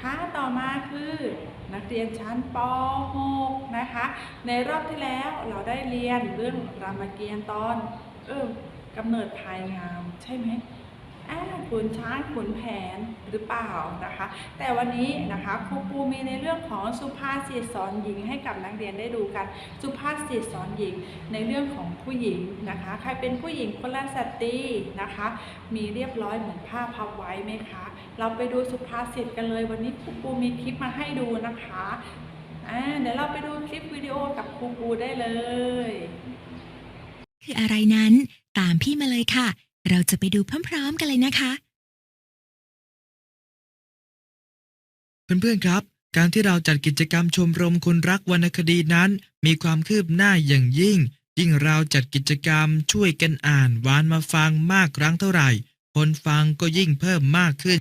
ท่าต่อมาคือนักเรียนชั้นป .6 นะคะ ในรอบที่แล้วเราได้เรียนเรื่องรามเกียรติ์ตอนเออกำเนิดภายงามใช่ไหม ขุนช้างขุนแผนหรือเปล่านะคะ แต่วันนี้นะคะครูปูมีในเรื่องของสุภาษิตสอนหญิงให้กับนักเรียนได้ดูกัน สุภาษิตสอนหญิงในเรื่องของผู้หญิงนะคะ ใครเป็นผู้หญิงคนละสตรีนะคะ มีเรียบร้อยเหมือนผ้าพับไว้ไหมคะ เราไปดูสุภาษิตกันเลยวันนี้ครูปูมีคลิปมาให้ดูนะคะอ่าเดี๋ยวเราไปดูคลิปวิดีโอกับครูปูได้เลย คืออะไรนั้นตามพี่มาเลยค่ะ เราจะไปดูพร้อมๆกันเลยนะคะ เพื่อนๆครับ การที่เราจัดกิจกรรมชมรมคนรักวรรณคดีนั้น มีความคืบหน้าอย่างยิ่ง ยิ่งเราจัดกิจกรรมช่วยกันอ่านวานมาฟังมากครั้งเท่าไหร่ คนฟังก็ยิ่งเพิ่มมากขึ้น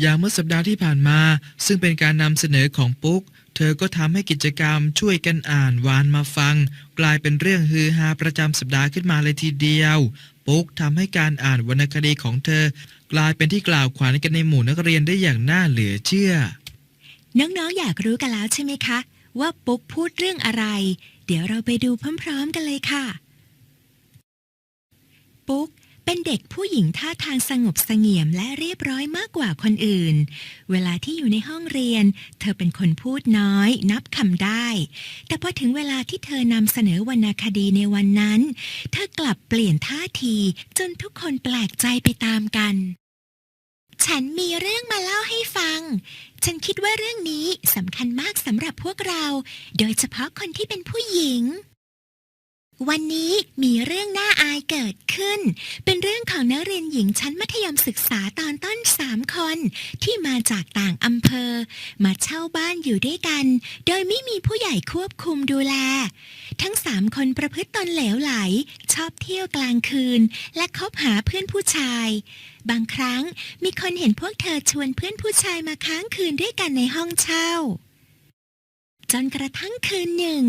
อย่างเมื่อสัปดาห์ที่ผ่านมา ซึ่งเป็นการนำเสนอของปุ๊ก เธอก็ทำให้กิจกรรมช่วยกันอ่านวานมาฟัง กลายเป็นเรื่องฮือฮาประจำสัปดาห์ขึ้นมาเลยทีเดียว ปุ๊กทำให้การอ่านวรรณคดีของเธอ กลายเป็นที่กล่าวขวัญกันในหมู่นักเรียนได้อย่างน่าเหลือเชื่อ น้องๆอยากรู้กันแล้วใช่ไหมคะ ว่าปุ๊กพูดเรื่องอะไร เดี๋ยวเราไปดูพร้อม ๆ กันเลยค่ะ ปุ๊ก เป็นเด็กผู้หญิงท่าทางสงบเสงี่ยมและเรียบร้อยมากกว่าคนอื่น เวลาที่อยู่ในห้องเรียน เธอเป็นคนพูดน้อย นับคำได้ แต่พอถึงเวลาที่เธอนำเสนอวรรณคดีในวันนั้น เธอกลับเปลี่ยนท่าทีจนทุกคนแปลกใจไปตามกัน ฉันมีเรื่องมาเล่าให้ฟัง ฉันคิดว่าเรื่องนี้สำคัญมากสำหรับพวกเรา โดยเฉพาะคนที่เป็นผู้หญิง วันนี้มีเรื่องน่าอายเกิดขึ้น เป็นเรื่องของนักเรียนหญิงชั้นมัธยมศึกษาตอนต้นสามคน ที่มาจากต่างอำเภอ มาเช่าบ้านอยู่ด้วยกัน โดยไม่มีผู้ใหญ่ควบคุมดูแล ทั้งสามคนประพฤติตนเหลวไหล ชอบเที่ยวกลางคืน และคบหาเพื่อนผู้ชาย บางครั้งมีคนเห็นพวกเธอชวนเพื่อนผู้ชายมาค้างคืนด้วยกันในห้องเช่า จนกระทั่งคืนหนึ่ง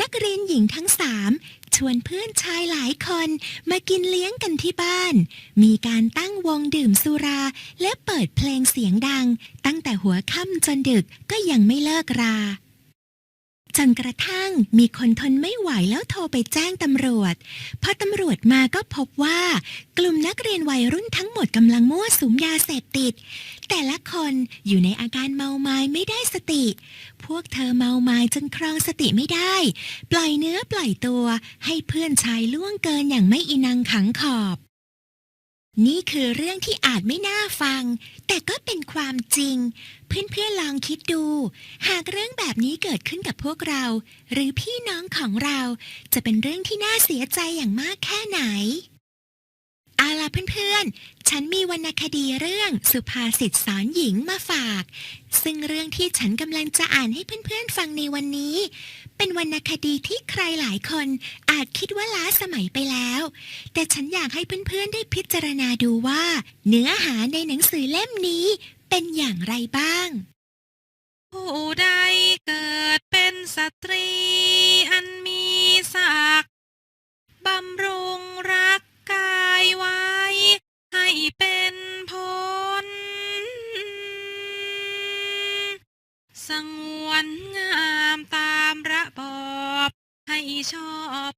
นักเรียนหญิงทั้งสาม ชวนเพื่อนชายหลายคนมากินเลี้ยงกันที่บ้าน มีการตั้งวงดื่มสุรา และเปิดเพลงเสียงดัง ตั้งแต่หัวค่ำจนดึกก็ยังไม่เลิกรา จนกระทั่งมีคนทนไม่ไหวแล้วโทรไปแจ้งตำรวจ พอตำรวจมาก็พบว่า กลุ่มนักเรียนวัยรุ่นทั้งหมดกำลังมั่วสุมยาเสพติด แต่ละคนอยู่ในอาการเมาไม้ไม่ได้สติ พวกเธอเมาไม้จนครองสติไม่ได้ ปล่อยเนื้อปล่อยตัวให้เพื่อนชายล่วงเกินอย่างไม่อินังขังขอบ นี่คือเรื่องที่อาจไม่น่าฟัง แต่ก็เป็นความจริง เพื่อนๆลองคิดดู หากเรื่องแบบนี้เกิดขึ้นกับพวกเรา หรือพี่น้องของเราจะเป็นเรื่องที่น่าเสียใจอย่างมากแค่ไหน เอาล่ะเพื่อนๆ ฉันมีวรรณคดีเรื่องสุภาษิตสอนหญิงมาฝาก ซึ่งเรื่องที่ฉันกำลังจะอ่านให้เพื่อนๆ ฟังในวันนี้ เป็นวรรณคดีที่ใครหลายคนอาจคิดว่าล้าสมัยไปแล้ว แต่ฉันอยากให้เพื่อนๆ ได้พิจารณาดูว่า เนื้อหาในหนังสือเล่มนี้เป็นอย่างไรบ้าง ผู้ใดเกิดเป็นสตรีอันมีศักดิ์บำรุงรัก ไว้ ให้เป็นพลสงวนงามตามระบอบ ให้ชอบ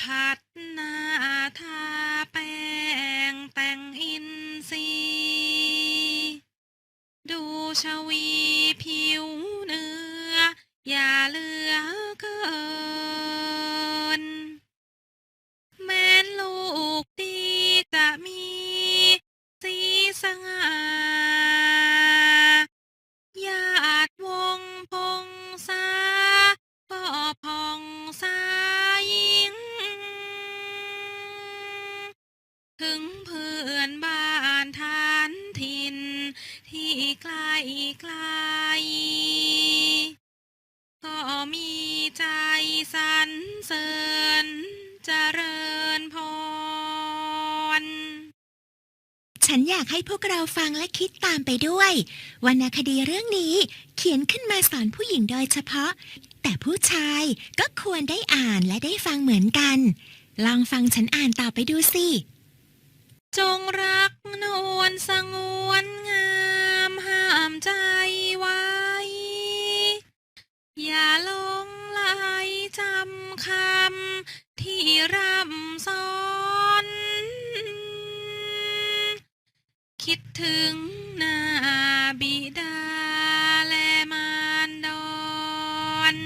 ผัดหน้าทาแป้งแต่งอินทรีดูชวี เสริญเจริญพร ฉันอยากให้พวกเราฟังและคิดตามไปด้วยวรรณคดีเรื่องนี้เขียนขึ้นมาสอนผู้หญิงโดยเฉพาะ แต่ผู้ชายก็ควรได้อ่านและได้ฟังเหมือนกัน ลองฟังฉันอ่านต่อไปดูสิ จงรักนวลสงวนงามห้ามใจไว้ อย่าหลงไหล จำคำที่ร่ำสอน คิดถึงหน้าบิดาและมารดอน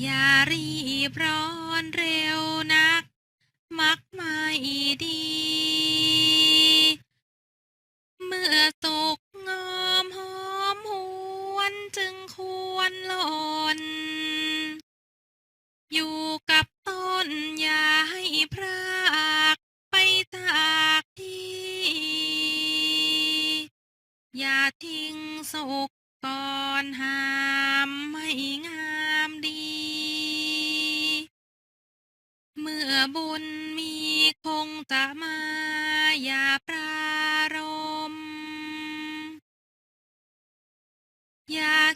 อย่ารีบร้อนเร็วนัก มักไม่ดี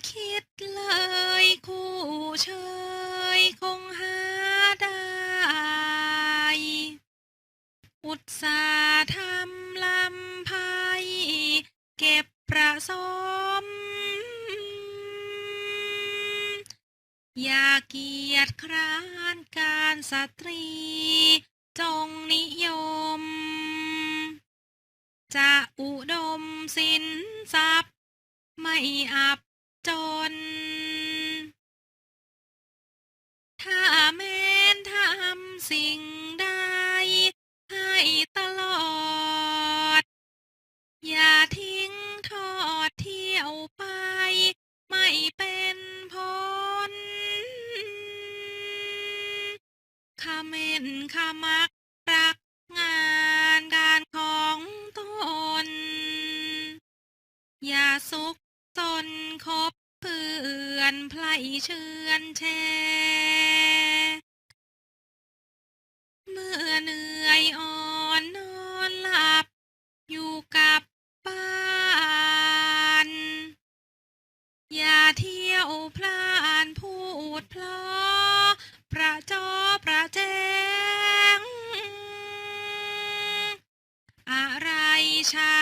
คิดเลยคู่เชยคงหาได้ อุตสาห์ทำลำไพเก็บประสม อย่าเกียจคร้านการสตรี จงนิยม จะอุดมสินทรัพย์ไม่อับ จน ถ้าแม้นทำสิ่งใดให้ตลอด อย่าทิ้งทอดเที่ยวไป ไม่เป็นผลขเม่นขมักรักงานการของตน อย่าสุก ตนคบเพื่อนไพลเชือนแชเมื่อเหนื่อยอ่อนนอนหลับ อยู่กับบ้านอย่าเที่ยวพลานพูดพลอประจอประแจงอะไรเช้า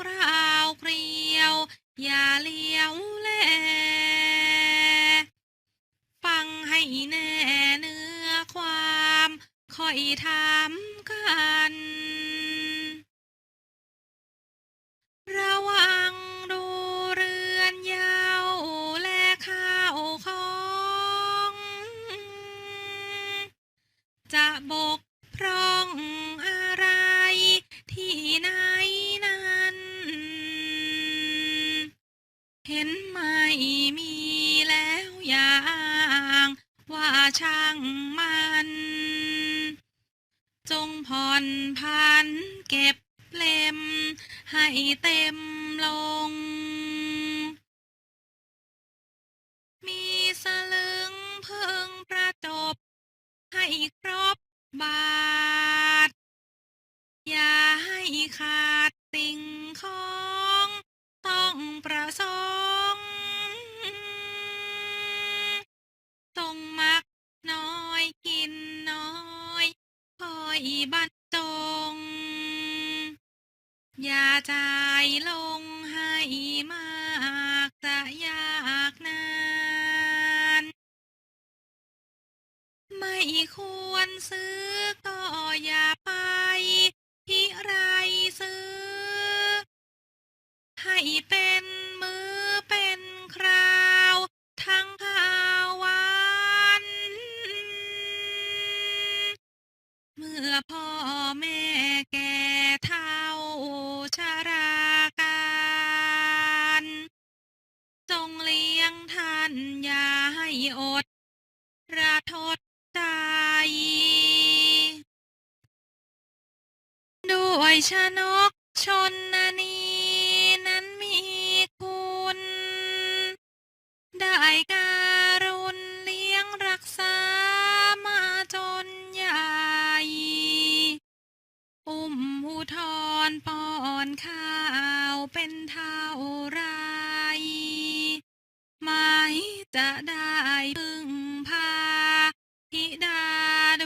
กราวเกลียว อย่าเลี้ยวแล ฟังให้แน่เนื้อความคอยถามกันางมัน จงผ่อนพันเก็บเล่มให้เต็มลง ยบรรจง อย่าใจลงให้มากจะยากนาน ไม่ควรซื้อก็อย่าไปพิไรซื้อ ให้เป็น อดระทดใจ ด้วยชนกชนนีนั้นมีคุณ ได้การุณเลี้ยงรักษามาจนใหญ่ อุ้มอุทรปอนข้า จะได้พึ่งพาธิดาด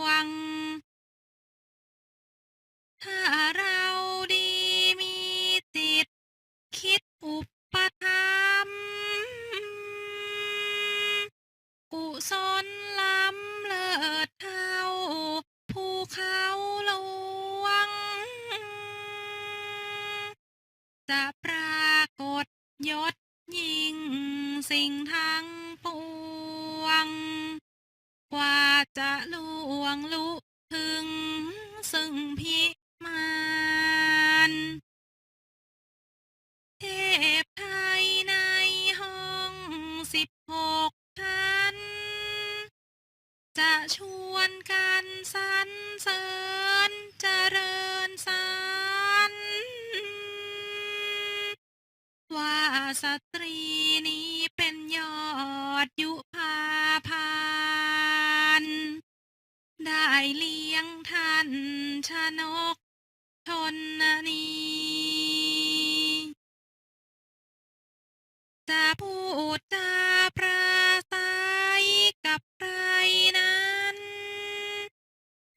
วง ถ้าเราดีมีจิตคิดอุปถัมภ์กุศลล้ำเลิศเท่าภูเขาหลวง จะปรากฏยศยิ่ง สิ่งทั้งปวงกว่าจะลวงลุถึงซึ่งพิมานเทพไทยในห้องสิบหกท่านจะชวนกันสรรเสริญเจริญสรรว่าสตรีนี้ เลี้ยงท่านชนกชนนีจะพูดจาปราศัยกับใครนั้น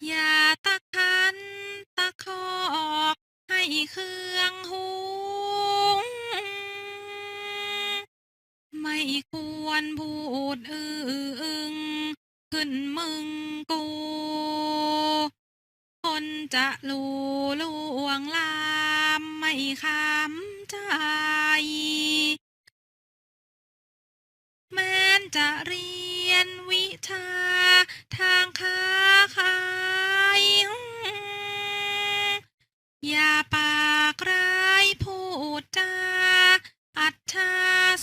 อย่าตะคันตะคอกให้เครื่องหูไม่ควรพูดอื้ออึงขึ้นมึงกู จะรู้ลวงลามไม่คำใจแม้นจะเรียนวิชาทางค้าขายอย่าปากร้ายพูดจาอัจฉา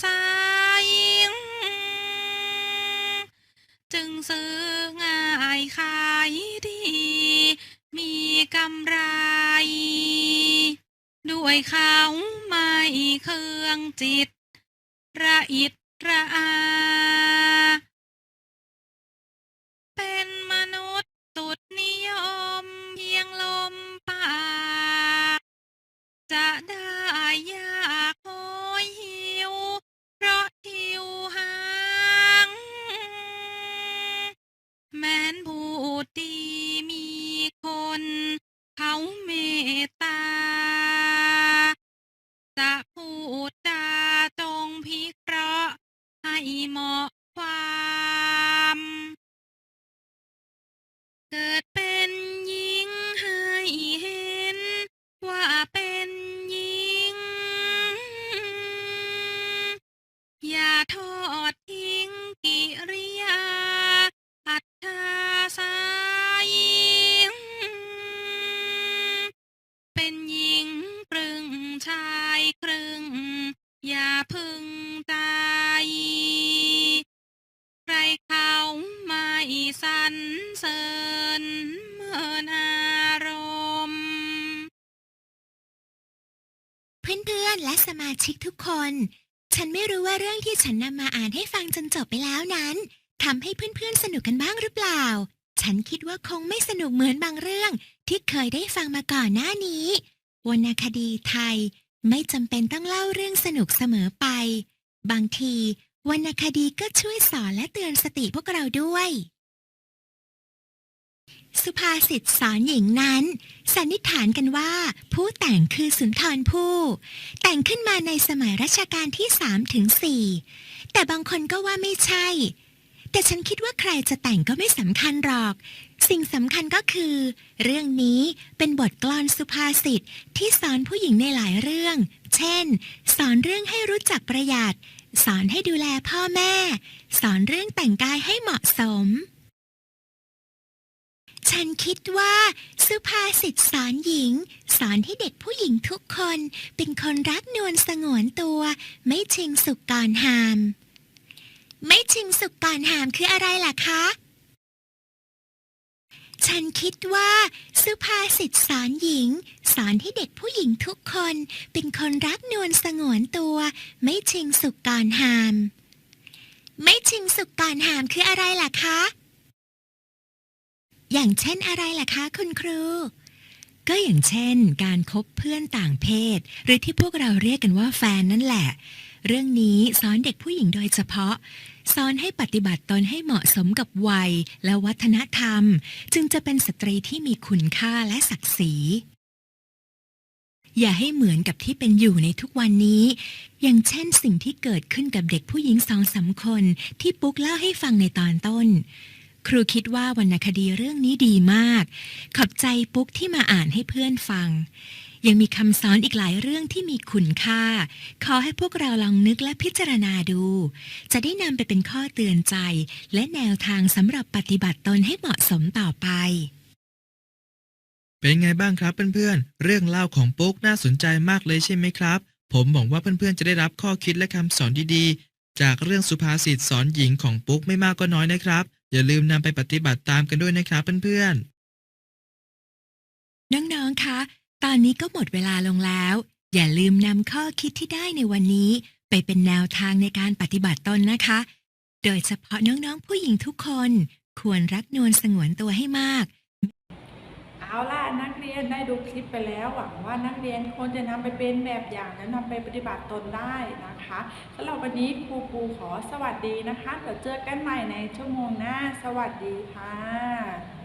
สายจึงซื้อง่ายขายดี ยเขาไม่เครื่องจิต ระอิดระอา เหมาะความ เกิดเป็นหญิงให้เห็น ว่าเป็นหญิง อย่าทอดทิ้งกิริยา อัตตาสายเป็นหญิงครึ่งชายครึ่งอย่าพึ่ง สมาชิกทุกคน ฉันไม่รู้ว่าเรื่องที่ฉันนำมาอ่านให้ฟังจนจบไปแล้วนั้นทำให้เพื่อนๆสนุกกันบ้างหรือเปล่า ฉันคิดว่าคงไม่สนุกเหมือนบางเรื่อง ที่เคยได้ฟังมาก่อนหน้านี้วรรณคดีไทย ไม่จำเป็นต้องเล่าเรื่องสนุกเสมอไป บางทีวรรณคดีก็ช่วยสอนและเตือนสติพวกเราด้วย สุภาษิตสอนหญิงนั้น สันนิษฐานกันว่า ผู้แต่งคือสุนทรภู่แต่งขึ้นมาในสมัยรัชกาลที่3ถึง4แต่บางคนก็ว่าไม่ใช่ แต่ฉันคิดว่าใครจะแต่งก็ไม่สำคัญหรอก สิ่งสำคัญก็คือ เรื่องนี้เป็นบทกลอนสุภาษิตที่สอนผู้หญิงในหลายเรื่อง เช่น สอนเรื่องให้รู้จักประหยัด สอนให้ดูแลพ่อแม่ สอนเรื่องแต่งกายให้เหมาะสม ฉันคิดว่าสุภาษิตสอนหญิง สอนให้เด็กผู้หญิงทุกคน เป็นคนรักนวลสงวนตัว ไม่ชิงสุกก่อนหาม ไม่ชิงสุกก่อนหามคืออะไรล่ะคะ ฉันคิดว่าสุภาษิตสอนหญิง สอนให้เด็กผู้หญิงทุกคน เป็นคนรักนวลสงวนตัว ไม่ชิงสุกก่อนหาม ไม่ชิงสุกก่อนหามคืออะไรล่ะคะ อย่างเช่นอะไรล่ะคะ คุณครู ก็อย่างเช่น การคบเพื่อนต่างเพศ หรือที่พวกเราเรียกกันว่าแฟนนั่นแหละ เรื่องนี้สอนเด็กผู้หญิงโดยเฉพาะ สอนให้ปฏิบัติตนให้เหมาะสมกับวัยและวัฒนธรรม จึงจะเป็นสตรีที่มีคุณค่าและศักดิ์ศรีอย่าให้เหมือนกับที่เป็นอยู่ในทุกวันนี้ อย่างเช่นสิ่งที่เกิดขึ้นกับเด็กผู้หญิงสองสามคนที่ปุ๊กเล่าให้ฟังในตอนต้น ครูคิดว่าวรรณคดีเรื่องนี้ดีมาก ขอบใจปุ๊กที่มาอ่านให้เพื่อนฟัง ยังมีคำสอนอีกหลายเรื่องที่มีคุณค่า ขอให้พวกเราลองนึกและพิจารณาดู จะได้นำไปเป็นข้อเตือนใจ และแนวทางสำหรับปฏิบัติตนให้เหมาะสมต่อไป เป็นไงบ้างครับเพื่อนๆ เรื่องเล่าของปุ๊กน่าสนใจมากเลยใช่ไหมครับ ผมหวังว่าเพื่อนๆจะได้รับข้อคิดและคำสอนดีๆ จากเรื่องสุภาษิตสอนหญิงของปุ๊กไม่มากก็น้อยนะครับ อย่าลืมนำไปปฏิบัติตามกันด้วยนะครับเพื่อนๆ น้องๆ คะ ตอนนี้ก็หมดเวลาลงแล้ว อย่าลืมนำข้อคิดที่ได้ในวันนี้ ไปเป็นแนวทางในการปฏิบัติตนนะคะ โดยเฉพาะน้องๆ ผู้หญิงทุกคน ควรรักนวลสงวนตัวให้มาก เอาล่ะนักเรียนได้ดูคลิปไปแล้วหวังว่านักเรียนคนจะนำไปเป็นแบบอย่างและนำไปปฏิบัติตนได้นะคะสำหรับวันนี้ครูปูขอสวัสดีนะคะเดี๋ยวเจอกันใหม่ในชั่วโมงหน้า สวัสดีค่ะ